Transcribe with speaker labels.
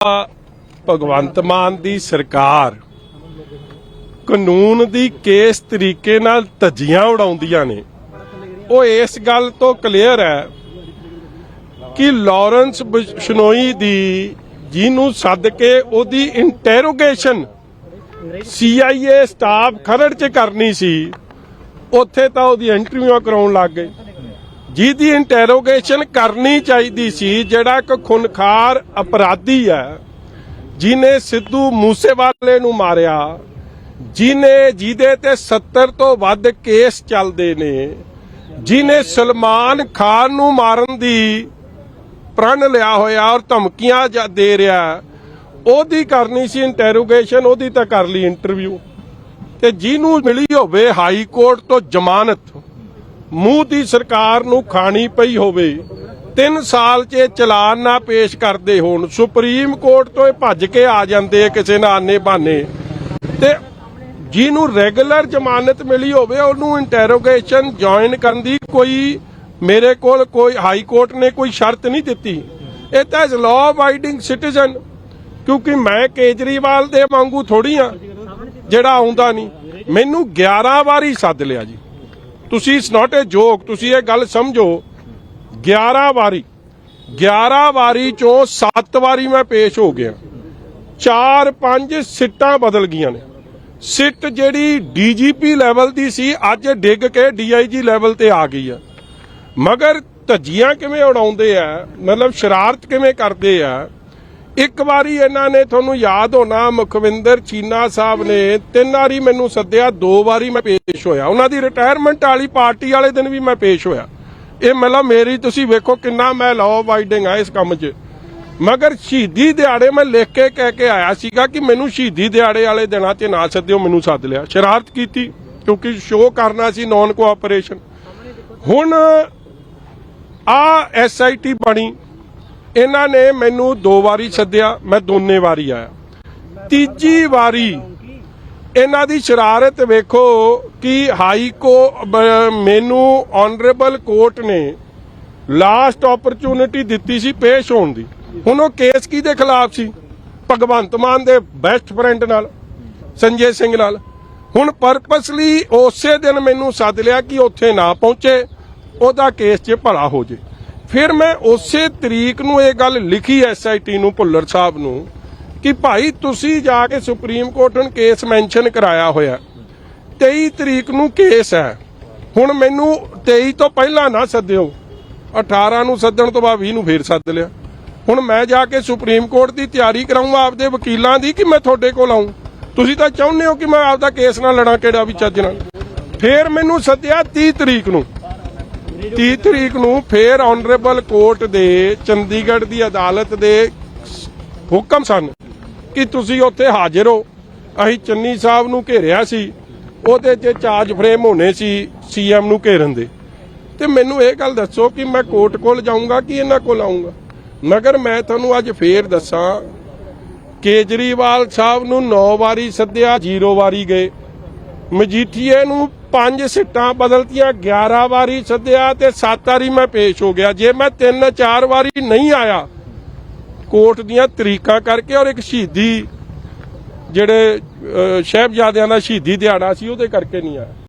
Speaker 1: ਭਗਵੰਤ ਮਾਨ ਦੀ ਸਰਕਾਰ ਕਾਨੂੰਨ ਦੀ ਕਿਸ ਤਰੀਕੇ ਨਾਲ ਧੱਜੀਆਂ ਉਡਾਉਂਦੀਆਂ ਨੇ। ਉਹ ਇਸ ਗੱਲ ਤੋਂ ਕਲੀਅਰ ਹੈ ਕਿ ਲਾਰੈਂਸ ਬਿਸ਼ਨੋਈ ਦੀ, ਜਿਹਨੂੰ ਸੱਦ ਕੇ ਉਹਦੀ ਇੰਟਰੋਗੇਸ਼ਨ CIA ਸਟਾਫ ਖਰੜ ਚ ਕਰਨੀ ਸੀ, ਉੱਥੇ ਤਾਂ ਉਹਦੀ ਇੰਟਰਵਿਊ ਕਰਾਉਣ ਲੱਗ ਗਏ। ਜਿਹਦੀ ਇੰਟਰੋਗੇਸ਼ਨ ਕਰਨੀ ਚਾਹੀਦੀ ਸੀ, ਜਿਹੜਾ ਇੱਕ ਖੁਨਖਾਰ ਅਪਰਾਧੀ ਹੈ ਜਿਨੇ ਸਿੱਧੂ ਮੂਸੇਵਾਲੇ ਨੂੰ ਮਾਰਿਆ ਜਿਨੇ ਜਿਹਦੇ ਤੇ 70 ਤੋਂ ਵੱਧ ਕੇਸ ਚੱਲਦੇ ਨੇ ਜਿਨੇ ਸਲਮਾਨ ਖਾਨ ਨੂੰ ਮਾਰਨ ਦੀ ਪ੍ਰਣ ਲਿਆ ਹੋਇਆ ਔਰ ਧਮਕੀਆਂ ਦੇ ਰਿਹਾ, ਉਹਦੀ ਕਰਨੀ ਸੀ ਇੰਟਰੋਗੇਸ਼ਨ ਉਹਦੀ ਤਾਂ ਕਰ ਲਈ ਇੰਟਰਵਿਊ ਤੇ ਜਿਹਨੂੰ ਮਿਲੀ ਹੋਵੇ ਹਾਈ ਕੋਰਟ ਤੋਂ ਜ਼ਮਾਨਤ। ਮੂੰਹ ਦੀ ਸਰਕਾਰ ਨੂੰ ਖਾਣੀ ਪਈ ਹੋਵੇ 3 ਸਾਲ 'ਚ ਚਲਾਨ ਨਾ ਪੇਸ਼ ਕਰਦੇ ਹੋਣ, ਸੁਪਰੀਮ ਕੋਰਟ ਤੋਂ ਇਹ ਭੱਜ ਕੇ ਆ ਜਾਂਦੇ ਕਿਸੇ ਨਾ ਆਨੇ ਬਹਾਨੇ ਤੇ ਜਿਹਨੂੰ ਰੈਗੂਲਰ ਜ਼ਮਾਨਤ ਮਿਲੀ ਹੋਵੇ, ਉਹਨੂੰ ਇੰਟਰੋਗੇਸ਼ਨ ਜੁਆਇਨ ਕਰਨ ਦੀ ਕੋਈ ਮੇਰੇ ਕੋਲ ਕੋਈ ਹਾਈ ਕੋਰਟ ਨੇ ਕੋਈ ਸ਼ਰਤ ਨਹੀਂ ਦਿੱਤੀ। ਇਹ ਤਾਂ ਇਸ ਲਾਅ ਅਬਾਈਡਿੰਗ ਸਿਟੀਜ਼ਨ ਕਿਉਂਕਿ ਮੈਂ ਕੇਜਰੀਵਾਲ ਦੇ ਵਾਂਗੂ ਥੋੜੀ ਆ ਜਿਹੜਾ ਆਉਂਦਾ ਨਹੀਂ। ਮੈਨੂੰ 11 ਵਾਰੀ ਸੱਦ ਲਿਆ ਜੀ। ਤੁਸੀਂ ਇਟਸ ਨਾਟ ਅ ਜੋਕ ਤੁਸੀਂ ਇਹ ਗੱਲ ਸਮਝੋ। 11 ਵਾਰੀ 11 ਵਾਰੀ ਚੋਂ 7 ਵਾਰੀ ਮੈਂ ਪੇਸ਼ ਹੋ ਗਿਆ। 4-5 ਸਿੱਟਾਂ ਬਦਲ ਗਈਆਂ ਨੇ। ਸਿੱਟ ਜਿਹੜੀ ਡੀਜੀਪੀ ਲੈਵਲ ਦੀ ਸੀ, ਅੱਜ ਡਿੱਗ ਕੇ ਡੀਆਈਜੀ ਲੈਵਲ ਤੇ ਆ ਗਈ ਆ। ਮਗਰ ਧੱਜੀਆਂ ਕਿਵੇਂ ਉਡਾਉਂਦੇ ਆ? ਮਤਲਬ ਸ਼ਰਾਰਤ ਕਿਵੇਂ ਕਰਦੇ ਆ? ਇੱਕ ਵਾਰੀ ਇਹਨਾਂ ਨੇ ਤੁਹਾਨੂੰ ਯਾਦ ਹੋਣਾ, ਮੁਖਵਿੰਦਰ ਚੀਨਾ ਸਾਹਿਬ ਨੇ ਤਿੰਨ ਵਾਰੀ ਮੈਨੂੰ ਸੱਦਿਆ, ਦੋ ਵਾਰੀ ਮੈਂ ਪੇਸ਼ ਹੋਇਆ। ਉਹਨਾਂ ਦੀ ਰਿਟਾਇਰਮੈਂਟ ਵਾਲੀ ਪਾਰਟੀ ਵਾਲੇ ਦਿਨ ਵੀ ਮੈਂ ਪੇਸ਼ ਹੋਇਆ। ਇਹ ਮਤਲਬ ਮੇਰੀ ਤੁਸੀਂ ਵੇਖੋ ਕਿੰਨਾ ਮੈਂ ਲਾਅ ਅਬਾਈਡਿੰਗ ਆ ਇਸ ਕੰਮ 'ਚ। ਮਗਰ ਸ਼ਹੀਦੀ ਦਿਹਾੜੇ ਮੈਂ ਲਿਖ ਕੇ ਕਹਿ ਕੇ ਆਇਆ ਸੀਗਾ ਕਿ ਮੈਨੂੰ ਸ਼ਹੀਦੀ ਦਿਹਾੜੇ ਵਾਲੇ ਦਿਨਾਂ 'ਚ ਨਾ ਸੱਦਿਓ, ਮੈਨੂੰ ਸੱਦ ਲਿਆ। ਸ਼ਰਾਰਤ ਕੀਤੀ, ਕਿਉਂਕਿ ਸ਼ੋਅ ਕਰਨਾ ਸੀ ਨਾਨ ਕੋਆਪਰੇਸ਼ਨ ਹੁਣ ਆ ਐਸਆਈਟੀ ਬਣੀ। ਇਹਨਾਂ ਨੇ ਮੈਨੂੰ ਦੋ ਵਾਰੀ ਸੱਦਿਆ, ਮੈਂ ਦੋਨੇ ਵਾਰੀ ਆਇਆ। ਤੀਜੀ ਵਾਰੀ ਇਹਨਾਂ ਦੀ ਸ਼ਰਾਰਤ ਵੇਖੋ ਕਿ ਹਾਈ ਕੋ ਮੈਨੂੰ ਆਨਰੇਬਲ ਕੋਰਟ ਨੇ ਲਾਸਟ ਓਪਰਚੁਨਿਟੀ ਦਿੱਤੀ ਸੀ ਪੇਸ਼ ਹੋਣ ਦੀ। ਹੁਣ ਉਹ ਕੇਸ ਕਿਹਦੇ ਖਿਲਾਫ ਸੀ? ਭਗਵੰਤ ਮਾਨ ਦੇ ਬੈਸਟ ਫਰੈਂਡ ਨਾਲ, ਸੰਜੇ ਸਿੰਘ ਨਾਲ। ਹੁਣ ਪਰਪਸਲੀ ਉਸੇ ਦਿਨ ਮੈਨੂੰ ਸੱਦ ਲਿਆ ਕਿ ਉੱਥੇ ਨਾ ਪਹੁੰਚੇ, ਉਹਦਾ ਕੇਸ 'ਚ ਭਲਾ ਹੋ ਜੇ। ਫਿਰ ਮੈਂ ਉਸੇ ਤਰੀਕ ਨੂੰ ਇਹ ਗੱਲ ਲਿਖੀ ਐਸਆਈਟੀ ਨੂੰ, ਭੁੱਲਰ ਸਾਹਿਬ ਨੂੰ, ਕਿ ਭਾਈ ਤੁਸੀਂ ਜਾ ਕੇ ਸੁਪਰੀਮ ਕੋਰਟ ਨੂੰ ਕੇਸ ਮੈਂਸ਼ਨ ਕਰਾਇਆ ਹੋਇਆ। 23 ਤਰੀਕ ਨੂੰ ਕੇਸ ਹੈ। ਹੁਣ ਮੈਨੂੰ 23 ਤੋਂ ਪਹਿਲਾਂ ਨਾ ਸੱਦਿਓ। 18 ਨੂੰ ਸੱਦਣ ਤੋਂ ਬਾਅਦ 20 ਨੂੰ ਫੇਰ ਸੱਦ ਲਿਆ। ਹੁਣ ਮੈਂ ਜਾ ਕੇ ਸੁਪਰੀਮ ਕੋਰਟ ਦੀ ਤਿਆਰੀ ਕਰਾਉਂਗਾ ਆਪਦੇ ਵਕੀਲਾਂ ਦੀ ਕਿ ਮੈਂ ਤੁਹਾਡੇ ਕੋਲ ਆਉਂ ਤੁਸੀਂ ਤਾਂ ਚਾਹੁੰਦੇ ਹੋ ਕਿ ਮੈਂ ਆਪਦਾ ਕੇਸ ਨਾਲ ਲੜਾਂ ਕਿਹੜਾ ਵੀ ਚੱਜ ਨਾਲ? ਫੇਰ ਮੈਨੂੰ ਸੱਦਿਆ 30 ਤਰੀਕ ਨੂੰ। 30 ਤਰੀਕ ਨੂੰ ਫੇਰ ਆਨਰੇਬਲ ਕੋਰਟ ਦੇ ਚੰਡੀਗੜ੍ਹ ਦੀ ਅਦਾਲਤ ਦੇ ਹੁਕਮ ਸਨ ਕਿ ਤੁਸੀਂ ਉੱਥੇ ਹਾਜ਼ਰ ਹੋ। ਅਸੀਂ ਚੰਨੀ ਸਾਹਿਬ ਨੂੰ ਘੇਰਿਆ ਸੀ। ਉਹਦੇ 'ਚ ਚਾਰਜ ਫਰੇਮ ਹੋਣੇ ਸੀ ਸੀਐਮ ਨੂੰ ਘੇਰਨ ਦੇ। ਤੇ ਮੈਨੂੰ ਇਹ ਗੱਲ ਦੱਸੋ ਕਿ ਮੈਂ ਕੋਰਟ ਕੋਲ ਜਾਊਂਗਾ ਕਿ ਇਹਨਾਂ ਕੋਲ ਆਊਂਗਾ? ਮਗਰ ਮੈਂ ਤੁਹਾਨੂੰ ਅੱਜ ਫੇਰ ਦੱਸਾਂ, ਕੇਜਰੀਵਾਲ ਸਾਹਿਬ ਨੂੰ 9 ਵਾਰੀ ਸੱਦਿਆ 0 ਵਾਰੀ ਗਏ। ਮਜੀਠੀਏ ਨੂੰ ਪੰਜ ਸਿੱਟਾਂ ਬਦਲਤੀਆਂ 11 ਵਾਰੀ ਸੱਦਿਆ ਤੇ 7 ਵਾਰੀ ਮੈਂ ਪੇਸ਼ ਹੋ ਗਿਆ। ਜੇ ਮੈਂ 3-4 ਵਾਰੀ ਨਹੀਂ ਆਇਆ ਕੋਰਟ ਦੀਆਂ ਤਰੀਕਾਂ ਕਰਕੇ ਔਰ ਇੱਕ ਸ਼ਹੀਦੀ ਜਿਹੜੇ ਅਹ, ਸਾਹਿਬਜ਼ਾਦਿਆਂ ਦਾ ਸ਼ਹੀਦੀ ਦਿਹਾੜਾ ਸੀ ਉਹਦੇ ਕਰਕੇ ਨਹੀਂ ਆਇਆ।